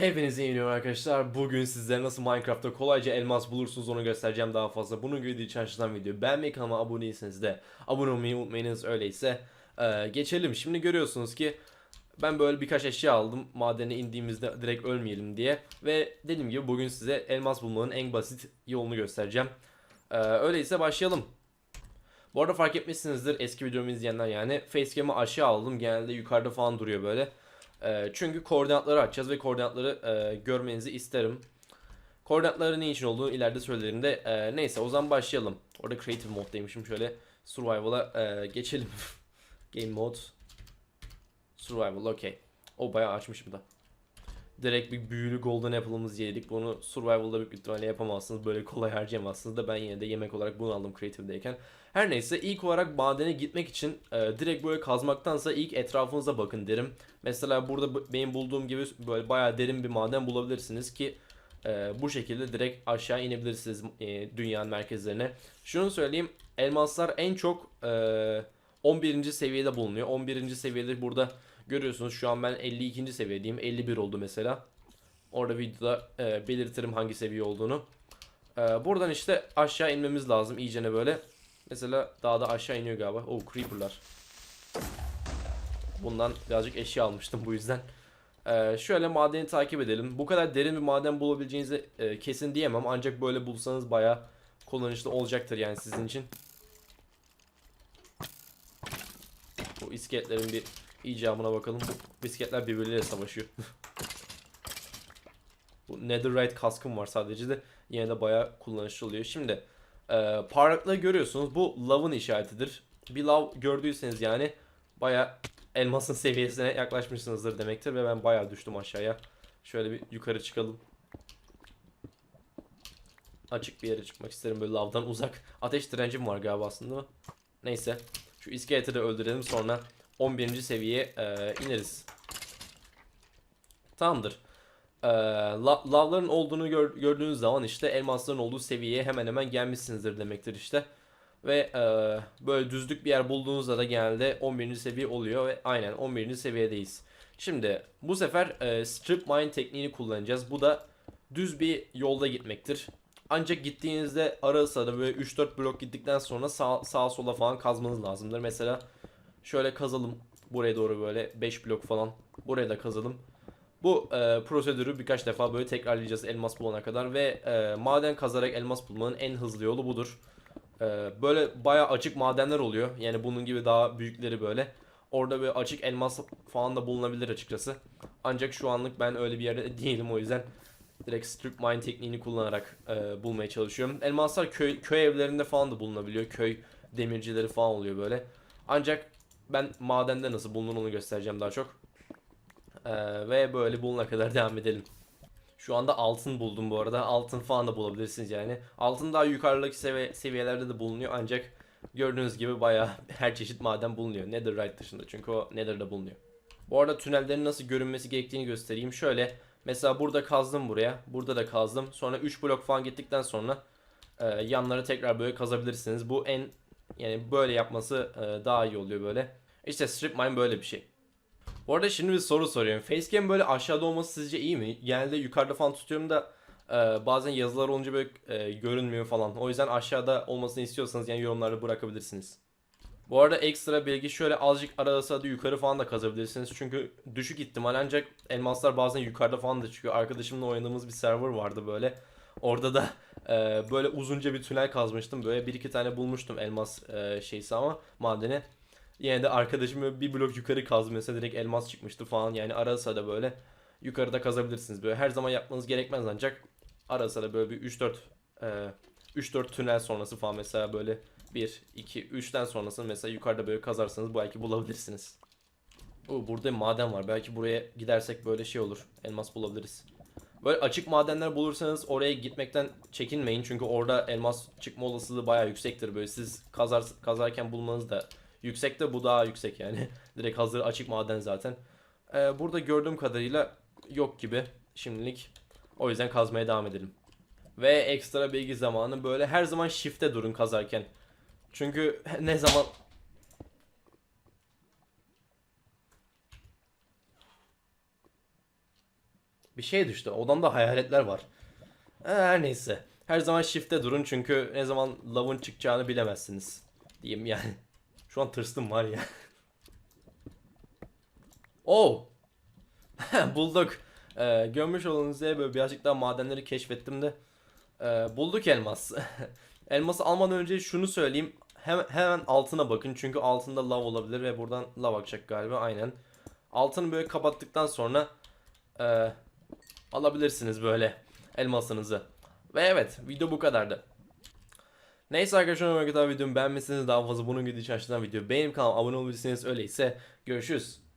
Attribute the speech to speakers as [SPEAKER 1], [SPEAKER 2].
[SPEAKER 1] Hepinize iyi günler arkadaşlar. Bugün sizlere nasıl Minecraft'ta kolayca elmas bulursunuz onu göstereceğim daha fazla. Bunun gibi çalışılan video. Beğenmeyi kanalıma abone değilseniz de abone olmayı unutmayınız. Öyleyse Ee, geçelim. Şimdi görüyorsunuz ki ben böyle birkaç eşya aldım. Madene indiğimizde direkt ölmeyelim diye. Ve dediğim gibi bugün size elmas bulmanın en basit yolunu göstereceğim. Ee, öyleyse başlayalım. Bu arada fark etmişsinizdir eski videomu izleyenler yani. Facecam'ı aşağı aldım. Genelde yukarıda falan duruyor böyle. Ee, çünkü koordinatları açacağız ve koordinatları e, görmenizi isterim. Koordinatları ne için olduğunu ileride söylerim de. e, neyse o zaman başlayalım. Orada creative moddaymışım. Şöyle survival'a e, geçelim. Game mode. Survival okey. O bayağı açmışım da. Direkt bir büyülü golden apple'ımızı yedik. Bunu survival'da büyük ihtimalle yapamazsınız. Böyle kolay harcayamazsınız da ben yine de yemek olarak bunu aldım creative'deyken. Her neyse ilk olarak madene gitmek için e, direkt böyle kazmaktansa ilk etrafınıza bakın derim. Mesela burada benim bulduğum gibi böyle bayağı derin bir maden bulabilirsiniz ki e, bu şekilde direkt aşağı inebilirsiniz e, dünyanın merkezlerine. Şunu söyleyeyim elmaslar en çok e, 11. seviyede bulunuyor. 11. seviyede burada görüyorsunuz şu an ben 52. seviyedeyim. 51 oldu mesela. Orada videoda e, belirtirim hangi seviye olduğunu. E, buradan işte aşağı inmemiz lazım iyicene böyle. Mesela daha da aşağı iniyor galiba. Oh creeperlar. Bundan birazcık eşya almıştım bu yüzden. Ee, şöyle madeni takip edelim. Bu kadar derin bir maden bulabileceğinizi e, kesin diyemem. Ancak böyle bulsanız baya kullanışlı olacaktır yani sizin için. Bu iskeletlerin bir icabına bakalım. Bu iskeletler birbirleriyle savaşıyor. bu netherite kaskım var sadece de yine de baya kullanışlı oluyor. Şimdi e, parlaklığı görüyorsunuz. Bu lavın işaretidir. Bir lav gördüyseniz yani baya elmasın seviyesine yaklaşmışsınızdır demektir ve ben bayağı düştüm aşağıya. Şöyle bir yukarı çıkalım. Açık bir yere çıkmak isterim böyle lavdan uzak. Ateş direncim var galiba aslında. Neyse. Şu iskeleti de öldürelim sonra 11. seviyeye e, ineriz. Tamamdır. E, la- lavların olduğunu gör- gördüğünüz zaman işte elmasların olduğu seviyeye hemen hemen gelmişsinizdir demektir işte. Ve e, böyle düzlük bir yer bulduğunuzda da genelde 11. seviye oluyor ve aynen 11. seviyedeyiz. Şimdi bu sefer e, strip mine tekniğini kullanacağız. Bu da düz bir yolda gitmektir. Ancak gittiğinizde ara sırada böyle 3-4 blok gittikten sonra sağ, sağa sola falan kazmanız lazımdır. Mesela şöyle kazalım buraya doğru böyle 5 blok falan buraya da kazalım. Bu e, prosedürü birkaç defa böyle tekrarlayacağız elmas bulana kadar ve e, maden kazarak elmas bulmanın en hızlı yolu budur. Ee, böyle bayağı açık madenler oluyor. Yani bunun gibi daha büyükleri böyle. Orada böyle açık elmas falan da bulunabilir açıkçası. Ancak şu anlık ben öyle bir yerde değilim o yüzden direkt strip mine tekniğini kullanarak e, bulmaya çalışıyorum. Elmaslar köy köy evlerinde falan da bulunabiliyor. Köy demircileri falan oluyor böyle. Ancak ben madende nasıl bulunur onu göstereceğim daha çok. Ee, ve böyle bulana kadar devam edelim. Şu anda altın buldum bu arada. Altın falan da bulabilirsiniz yani. Altın daha yukarıdaki sevi- seviyelerde de bulunuyor ancak gördüğünüz gibi bayağı her çeşit maden bulunuyor. Netherite dışında çünkü o Nether'da bulunuyor. Bu arada tünellerin nasıl görünmesi gerektiğini göstereyim. Şöyle mesela burada kazdım buraya. Burada da kazdım. Sonra 3 blok falan gittikten sonra e, yanları tekrar böyle kazabilirsiniz. Bu en yani böyle yapması e, daha iyi oluyor böyle. İşte strip mine böyle bir şey. Bu arada şimdi bir soru soruyorum. Facecam böyle aşağıda olması sizce iyi mi? Genelde yukarıda falan tutuyorum da e, bazen yazılar olunca böyle e, görünmüyor falan. O yüzden aşağıda olmasını istiyorsanız yani yorumlarda bırakabilirsiniz. Bu arada ekstra bilgi şöyle azıcık arada sırada yukarı falan da kazabilirsiniz. Çünkü düşük ihtimal ancak elmaslar bazen yukarıda falan da çıkıyor. Arkadaşımla oynadığımız bir server vardı böyle. Orada da e, böyle uzunca bir tünel kazmıştım. Böyle bir iki tane bulmuştum elmas e, şeysi ama madeni. Yine de arkadaşım böyle bir blok yukarı kazdı mesela direkt elmas çıkmıştı falan. Yani ara sıra böyle yukarıda kazabilirsiniz. Böyle her zaman yapmanız gerekmez ancak ara sıra böyle bir 3-4 e, 3-4 tünel sonrası falan mesela böyle 1, 2, 3'ten sonrasını mesela yukarıda böyle kazarsanız belki bulabilirsiniz. Oo, burada maden var. Belki buraya gidersek böyle şey olur. Elmas bulabiliriz. Böyle açık madenler bulursanız oraya gitmekten çekinmeyin. Çünkü orada elmas çıkma olasılığı bayağı yüksektir. Böyle siz kazar, kazarken bulmanız da yüksek de bu daha yüksek yani. Direkt hazır açık maden zaten. Ee, burada gördüğüm kadarıyla yok gibi şimdilik. O yüzden kazmaya devam edelim. Ve ekstra bilgi zamanı böyle her zaman shift'te durun kazarken. Çünkü ne zaman bir şey düştü. Odamda hayaletler var. Ee, Her neyse. Her zaman shift'te durun çünkü ne zaman lavın çıkacağını bilemezsiniz. Diyeyim yani. Şu an tırstım var ya. Oh! Bulduk. Ee, görmüş olduğunuz üzere böyle birazcık daha madenleri keşfettim de. Ee, bulduk elmas. Elması almadan önce şunu söyleyeyim. Hem, hemen altına bakın çünkü altında lav olabilir ve buradan lav akacak galiba aynen. Altını böyle kapattıktan sonra e, alabilirsiniz böyle elmasınızı. Ve evet video bu kadardı. Neyse arkadaşlar umarım kadar videomu beğenmişsiniz. Daha fazla bunun gibi için aşağıdan video beğenip kanalıma abone olabilirsiniz. Öyleyse görüşürüz.